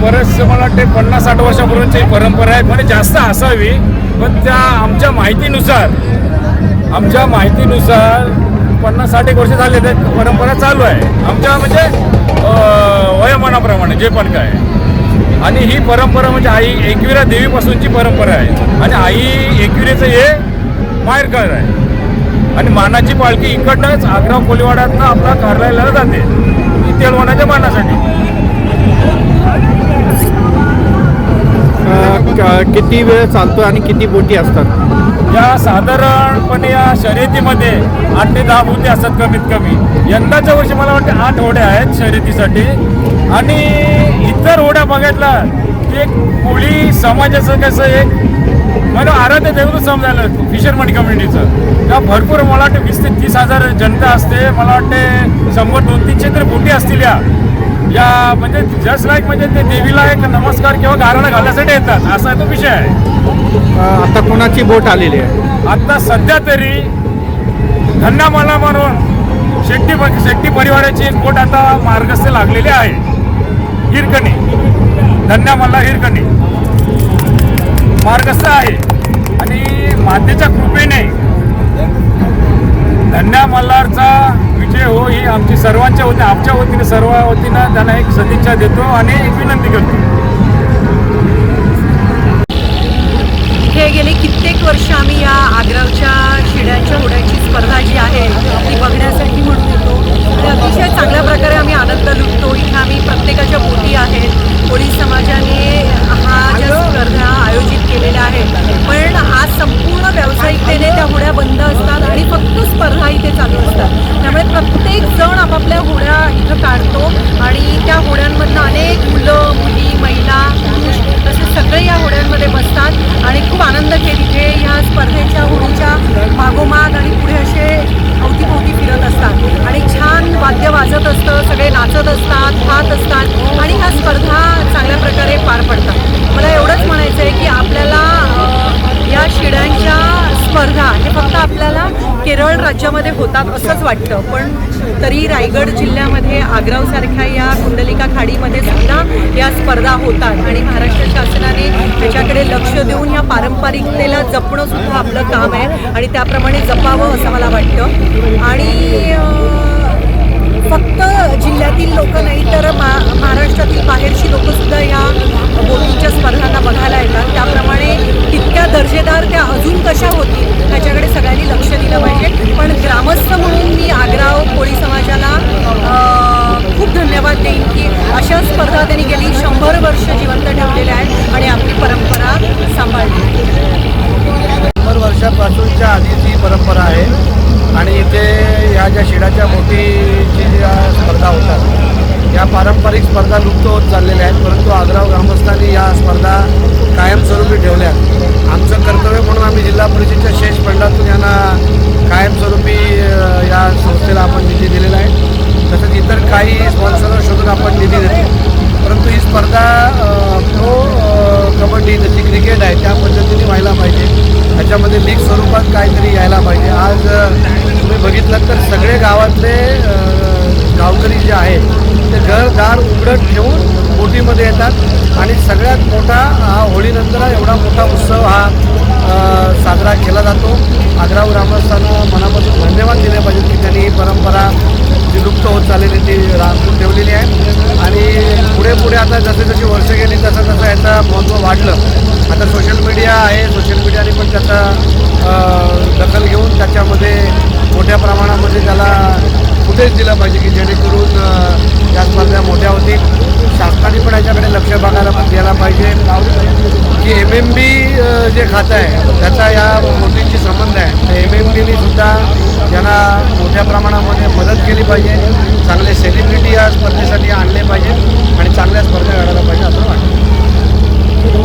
बरेचसे मला वाटते पन्नास साठ वर्षापूर्वीची परंपरा आहे. म्हणजे जास्त असावी. पण त्या आमच्या माहितीनुसार आमच्या माहितीनुसार पन्नास साठ एक वर्ष झाले ते परंपरा चालू आहे. आमच्या म्हणजे वयोमानाप्रमाणे जे पण काय. आणि ही परंपरा म्हणजे आई एकविरा देवीपासूनची परंपरा आहे. आणि आई एकविरेचं हे माहेरघर आहे. आणि मानाची पालखी इकडनंच आग्रा कोलीवाड्यातनं आपला कार्यालयाला जाते. तेलवणाच्या किती वेळ चालतो आणि किती बोटी असतात? या साधारणपणे या शर्यतीमध्ये आठ ते दहा बोटी असतात कमीत कमी. यंदाच्या वर्षी मला वाटते आठ होड्या आहेत शर्यतीसाठी. आणि इतर होड्या बघितला की एक कोळी समाजाचं कसं एक मला आराध्य देवत समजायला फिशरमन कम्युनिटीचं त्या भरपूर मला वाटते वीस ते तीस हजार जनता असते. मला वाटते शंभर दोन तीनशे तर बोटी असतील या. या म्हणजे जस्ट लाईक म्हणजे ते देवीला एक नमस्कार किंवा गाराला घालण्यासाठी येतात असा तो विषय आहे. आता कोणाची बोट आलेली आहे? आता सध्या तरी धन्नामाला म्हणून शेट्टी शेट्टी परिवाराची एक बोट आता मार्गस्थ लागलेली आहे. हिरकणी. धन्यामाला हिरकणी. मार्गस्थ आहे. आणि मातेच्या कृपेने सर्वांच्या वतीने आमच्या वतीने सर्व वतीनं त्यांना एक सदिच्छा देतो आणि एक विनंती करतो. हे गेले कित्येक वर्ष आम्ही या आग्रावच्या शिड्यांच्या उड्याची स्पर्धा जी आहे ती बघण्यासाठी म्हणून येतो. आणि अतिशय चांगल्या प्रकारे आम्ही आनंद लुटतो. इथे आम्ही प्रत्येकाच्या बोटी आहेत. कोळी समाजाने हा ज्या स्पर्धा आयोजित केलेल्या आहेत. पण आज संपूर्ण व्यावसायिकतेने त्या होड्या बंद असतात आणि फक्त स्पर्धा इथे चालू असतात. त्यामुळे प्रत्येक जण आपापल्या होड्या इथं काढतो आणि त्या होड्यांमधनं अनेक मुलं मुली महिला पुरुष तसे सगळे या होड्यांमध्ये बसतात आणि खूप आनंद घेत इथे ह्या स्पर्धेच्या होडीच्या मागोमाग आणि पुढे असे अवतीभोवती फिरत असतात. आणि छान वाद्य वाजत असतं सगळे नाचत असतात खात असतात आणि ह्या स्पर्धा चांगल्या प्रकारे पार पडतात मला एवढंच म्हणायचं आहे की आपल्याला अं, या शिड्यांच्या स्पर्धा हे फक्त आपल्याला केरळ राज्यामध्ये होतात असंच वाटतं. पण तरी रायगड जिल्ह्यामध्ये आग्रावसारख्या या कुंडलिका खाडीमध्ये सुद्धा या स्पर्धा होतात. आणि महाराष्ट्र शासनाने त्याच्याकडे लक्ष देऊन या पारंपरिकतेला जपणं सुद्धा आपलं काम आहे. आणि त्याप्रमाणे जपावं असं मला वाटतं. आणि फक्त जिल्ह्यातील लोक नाही तर मा महाराष्ट्रातील बाहेरची लोकंसुद्धा या बोटींच्या स्पर्धांना बघायला येतात. त्याप्रमाणे तितक्या दर्जेदार त्या अजून कशा होतील त्याच्याकडे सगळ्यांनी लक्ष दिलं पाहिजे पण ग्रामस्थ म्हणून मी आग्राव कोळी समाजाला खूप धन्यवाद देईन की अशा स्पर्धा त्यांनी गेली शंभर वर्ष जिवंत ठेवलेल्या आहेत आणि आपली परंपरा सांभाळली. शंभर वर्षापासूनच्या आधीची ही परंपरा आहे आणि इथे ह्या ज्या शिडाच्या मोठीची ज्या स्पर्धा होतात या पारंपरिक स्पर्धा लुप्त होत चाललेल्या आहेत. परंतु आग्राव ग्रामस्थांनी या स्पर्धा कायमस्वरूपी ठेवल्या आमचं कर्तव्य म्हणून आम्ही जिल्हा परिषदेच्या शेष फंडातून यांना कायमस्वरूपी अ, या संस्थेला आपण निधी दिलेला आहे तसंच इतर काही स्पॉन्सर शोधून आपण निधी देतो. परंतु ही स्पर्धा अ, प्रो कबड्डी जशी क्रिकेट आहे त्या पद्धतीने व्हायला पाहिजे. ह्याच्यामध्ये लीग स्वरूपात काहीतरी यायला पाहिजे. आज तुम्ही बघितलं तर सगळे गावातले गावकरी जे आहेत ते घर दार उघडत ठेवून बोटीमध्ये येतात आणि सगळ्यात मोठा हा होळीनंतर एवढा मोठा उत्सव हा साजरा केला जातो. आग्राव ग्रामस्थांना मनापासून धन्यवाद दिले पाहिजेत की त्यांनी ही परंपरा लुप्त होत चाललेली ती राखून ठेवलेली आहे. आणि पुढे पुढे आता जसे जशी वर्ष गेली तसं तसं याचं महत्त्व वाढलं. आता सोशल मीडिया आहे. सोशल मीडियाने पण त्याचा दखल घेऊन त्याच्यामध्ये मोठ्या प्रमाणामध्ये त्याला फुटेज दिलं पाहिजे की जेणेकरून अ, या स्पर्धा मोठ्या होतील. शासनाने पण याच्याकडे लक्ष बघायला द्यायला पाहिजे. की एम एम बी जे खातं आहे त्याचा या मोठीशी संबंध आहे. तर एम एम बीने सुद्धा यांना मोठ्या प्रमाणामध्ये मदत केली पाहिजे. चांगले सेलिब्रिटी या स्पर्धेसाठी आणले पाहिजे आणि चांगल्या स्पर्धा घडायला पाहिजे असं वाटतं.